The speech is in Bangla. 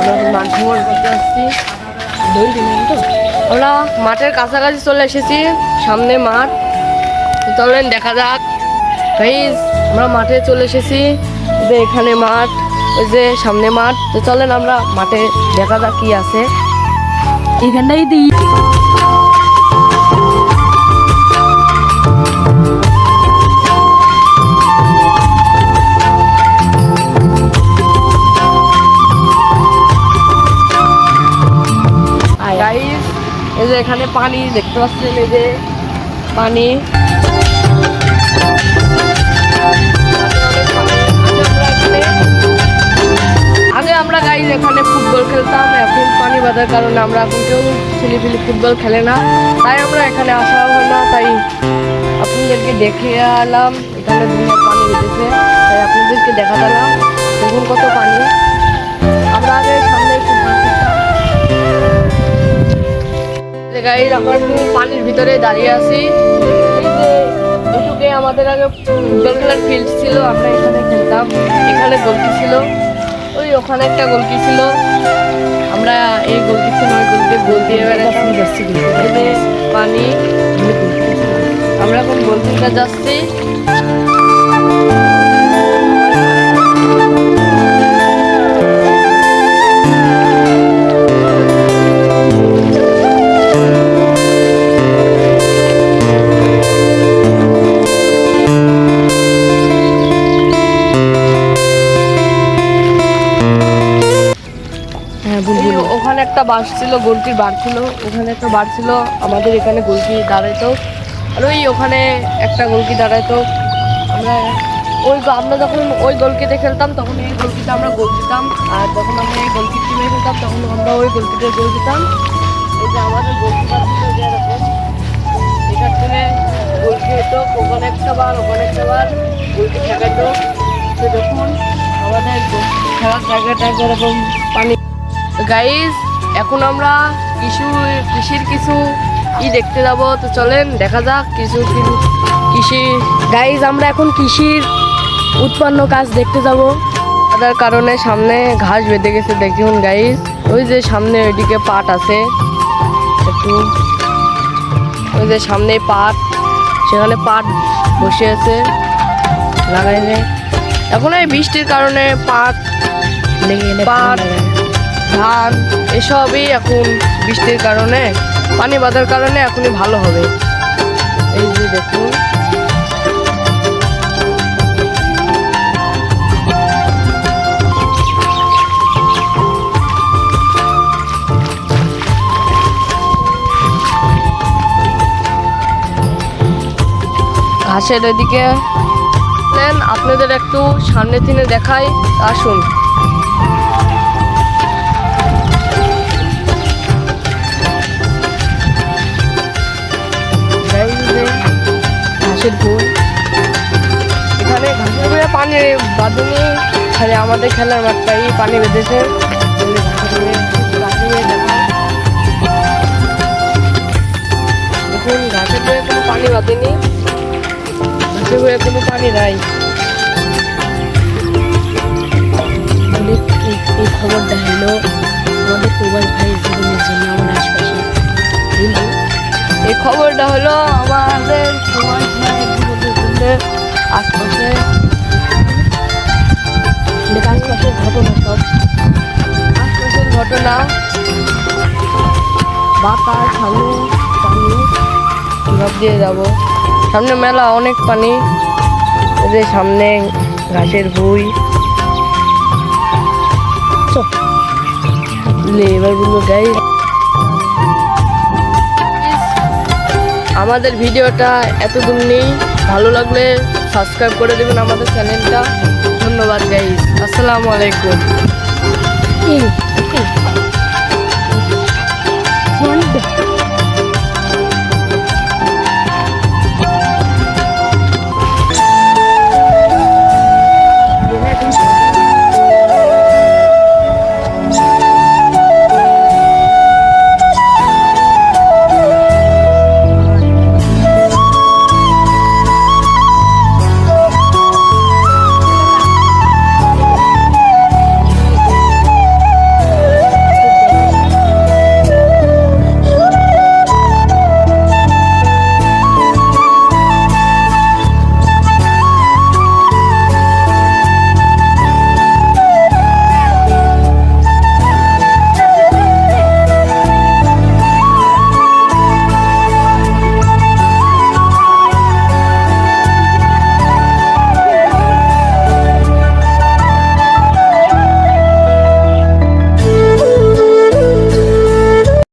আমরা মাঠ আমরা মাঠের কাছাকাছি চলে এসেছি, সামনে মাঠ। চলেন, দেখা যাক। আমরা মাঠে চলে এসেছি। যে এখানে মাঠ, ওই যে সামনে মাঠ। তো চলেন, আমরা মাঠে দেখা যাক কি আছে। এখানটাই দিই। যে এখানে পানি দেখতে পাচ্ছেন এই যে পানি। আগে আমরা গাইজ এখানে ফুটবল খেলতাম, এখন পানি বাঁধার কারণে আমরা এখন কেউ ছেলেপিলি ফুটবল খেলে না। তাই আমরা এখানে আসা হয় না, তাই আপনাদেরকে দেখে এলাম, এখানে দুনিয়া পানি বেঁধেছে তাই আপনাদেরকে দেখা দিলাম দেখুন কত পানি। আমরা আগে সামনে আমরা পানির ভিতরে দাঁড়িয়ে আছি। এটুকে আমাদের আগে ফুটবল খেলার ফিল্ড ছিল, আমরা এখানে খেলতাম। এখানে গোলকি ছিল। ওই ওখানে একটা গোলকি ছিল। আমরা এই গোলকি থেকে ওই গোলকে গোল দিয়ে বেড়াচ্ছি পানি। আমরা এখন গোলকিটা যাচ্ছি। হ্যাঁ ওখানে একটা বাস ছিল গোলকির বার ছিল ওখানে একটা বার ছিল আমাদের এখানে গোলকি দাঁড়াইতো। আর ওই ওখানে একটা গোলকি দাঁড়াইতো। আমরা ওই আমরা যখন ওই গোলকিতে খেলতাম তখন এই গোলকিতে আমরা গোল দিতাম। আর যখন আমরা এই গোলকি টিমে খেলতাম তখন আমরা ওই গোলকিতে গোল দিতাম। এই যে আমাদের গোলকিপার ছিল যে এরকম। এখান থেকে গোলকি হতো। ওখানে একটা বার ওখানে একটা বার গোলকি ঠেকাইতো। তো যখন আমাদের খেলার জায়গাটা এরকম পানি গাইজ এখন আমরা কিছু কৃষির কিছু ই দেখতে যাব। তো চলেন দেখা যাক কিছু কৃষি। গাইজ আমরা এখন কৃষির উৎপন্ন কাজ দেখতে যাব। তার কারণে সামনে ঘাস বেঁধে গেছে দেখুন গাইজ ওই যে সামনে ওইদিকে পাট আছে। একটু। ওই যে সামনে পাট। সেখানে পাট বসে আছে। লাগাইলে এখন এই বৃষ্টির কারণে পাট লেগে পাট ধান, এসবই এখন বৃষ্টির কারণে, পানি বাঁধার কারণে এখনই ভালো হবে। এই যে দেখুন। ঘাসের এদিকে, আপনাদের একটু সামনে থেকে দেখাই, আসুন। ঘাসের ফুল এখানে ঘাসের ফুলে পানি বাঁধুনি খালি আমাদের খেলার মাঠটাই পানি বেঁধেছে। দেখুন ঘাসের ফুলে কোনো পানি বাঁধেনি। ঘাসের ফুলে কোনো পানি নাই। এই খবরটা হলো আমাদের প্রবাস ভাই জীবনের জন্য, আমার আশপাশে। কিন্তু এই খবরটা হলো আমাদের জীবনের আশপাশে আশপাশের ঘটনা সব। আশপাশের ঘটনা। বাতাস সামনে পানি, সব দিয়ে যাব। সামনে মেলা, অনেক পানি। যে সামনে ঘাসের বই এবার বলব গাই আমাদের ভিডিওটা এত দূর নেই। ভালো লাগলে সাবস্ক্রাইব করে দেবেন আমাদের চ্যানেলটা ধন্যবাদ গাইজ আসসালামু আলাইকুম।